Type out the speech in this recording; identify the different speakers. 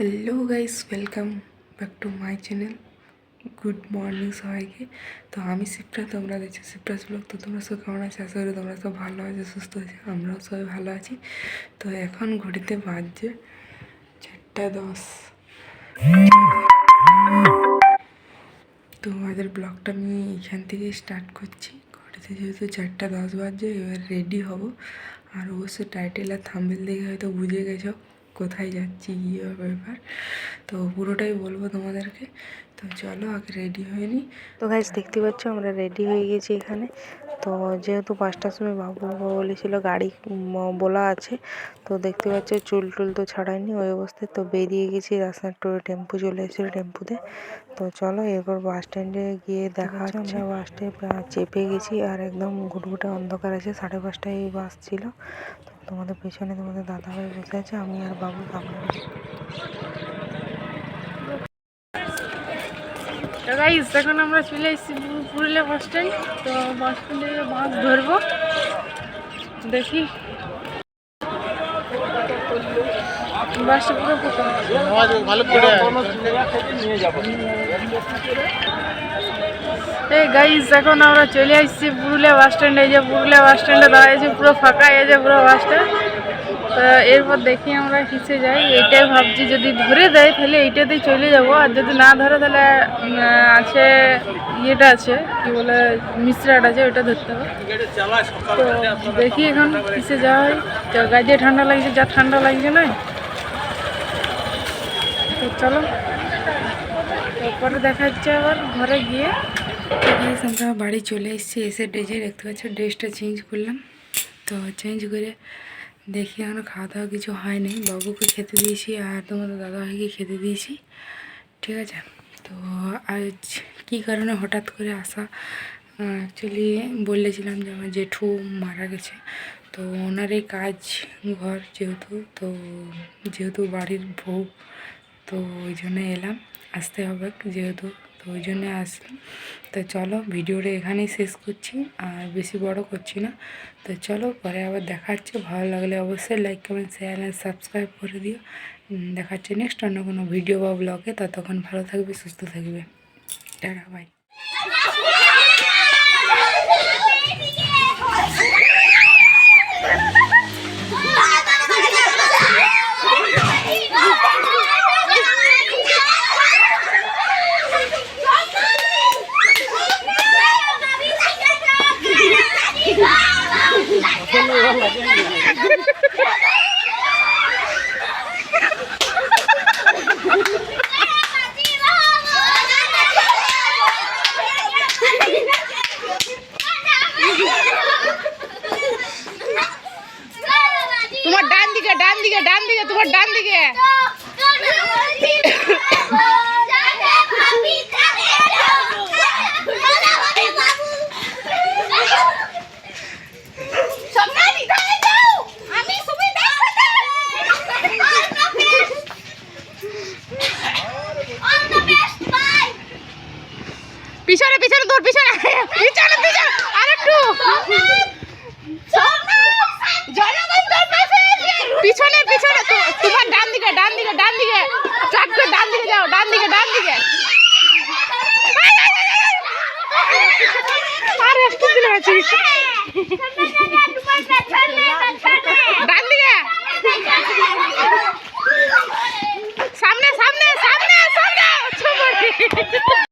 Speaker 1: Hello guys welcome back to my channel good morning সবাইকে। তো আমি শিপ্রা, তোমরা দেখছ শিপ্রাস ব্লগ। তো তোমরা সব কেমন আছে? আশা করি তোমরা সব ভালো আছে, সুস্থ আছে, আমরাও সবাই ভালো আছি। তো এখন ঘড়িতে বাজছে চারটা দশ। তো আমাদের ব্লগটা আমি এখান থেকে স্টার্ট করছি। ঘড়িতে যেহেতু চারটা দশ বাজছে, এবার রেডি হব। আর অবশ্যই টাইটেল আর থাম্বেল দেখে হয়তো বুঝে গেছো। কোথায় যাচ্ছি, কী ব্যাপার তো পুরোটাই বলব তোমাদেরকে। তো চলো আগে রেডি হয়ে নিই
Speaker 2: তো গাইজ দেখতে পাচ্ছ আমরা রেডি হয়ে গেছি এখানে। তো যেহেতু পাঁচটার সময় বাবু বলেছিল গাড়ি বলা আছে তো দেখতে পাচ্ছ চুল টুল তো ছাড়াইনি ওই অবস্থায় তো বেরিয়ে গেছি রাস্তার টোরে টেম্পু চলে এসেছিল টেম্পুতে। তো চলো এরপর বাস স্ট্যান্ডে গিয়ে দেখা হচ্ছে আমরা বাস স্ট্যান্ডে চেপে গেছি আর একদম ঘুটঘুটে অন্ধকার আছে সাড়ে পাঁচটায় এই বাস ছিল। তো তোমাদের পেছনে তোমাদের দাদাভাই বসে আছে আমি আর বাবু সামনে।
Speaker 3: গাইস এখন আমরা চলে এসেছি পুরুলিয়া বাস স্ট্যান্ড। তো বাস স্ট্যান্ডে বাস ধরবো। দেখি। বাসটা পুরো এই গাইস এখন আমরা চলে আসছি পুরুলিয়া বাস স্ট্যান্ডে। যে পুরুলিয়া বাস স্ট্যান্ডে দাঁড়িয়েছি পুরো ফাঁকা, এই যে পুরো বাসটা এরপর দেখি আমরা কিসে যাই। এইটাই ভাবছি, যদি ধরে দেয় তাহলে এইটাতেই চলে যাব। আর যদি না ধরে তাহলে আছে ইয়েটা আছে, কি বলে, মিশ্রাটা আছে, ওইটা ধরতে হবে। তো দেখি এখন কিসে যাওয়া হয়। তো গাছে ঠান্ডা লাগছে, যা ঠান্ডা লাগছে না। তো চলো। তারপরে দেখা যাচ্ছে আবার ঘরে গিয়ে।
Speaker 1: আমরা বাড়ি চলে এসেছি, এসে ড্রেসে দেখতে পাচ্ছি, ড্রেসটা চেঞ্জ করলাম। তো চেঞ্জ করে দেখি এখনও খাওয়া দাওয়া কিছু হয়নি। বাবুকে খেতে দিয়েছি আর তোমাদের দাদাভাইকে খেতে দিয়েছি। ঠিক আছে? তো আজ কী কারণে হঠাৎ করে আসা অ্যাকচুয়ালি বলেছিলাম যে আমার জেঠু মারা গেছে। তো ওনারই কাজ ঘর যেহেতু, তো যেহেতু বাড়ির বউ, তো ওই জন্য এলাম। আসতে হবে যেহেতু তো ওই জন্য আসলাম তো চলো ভিডিওটা এখানেই শেষ করছি, আর বেশি বড় করছি না। তো চলো পরে আবার দেখা ভালো লাগলে অবশ্যই like comment share and subscribe করে দিও। দেখা নেক্সট অন্য কোনো ভিডিও বা ব্লগে ততক্ষণ ভালো থাকবে, সুস্থ থাকবে। টাটা বাই
Speaker 3: তোমার ডান দিকে ডান দিকে ডান দিকে তোমার ডান দিকে পিছনে পিছনে তোর পিছনে পিছনে পিছনে আরেকটু পিছনে পিছনে তো- তোমার ডান দিকে ডান দিকে ডান দিকে চাট করে ডান দিকে যাও ডান দিকে ডান দিকে আরে একটু দিলে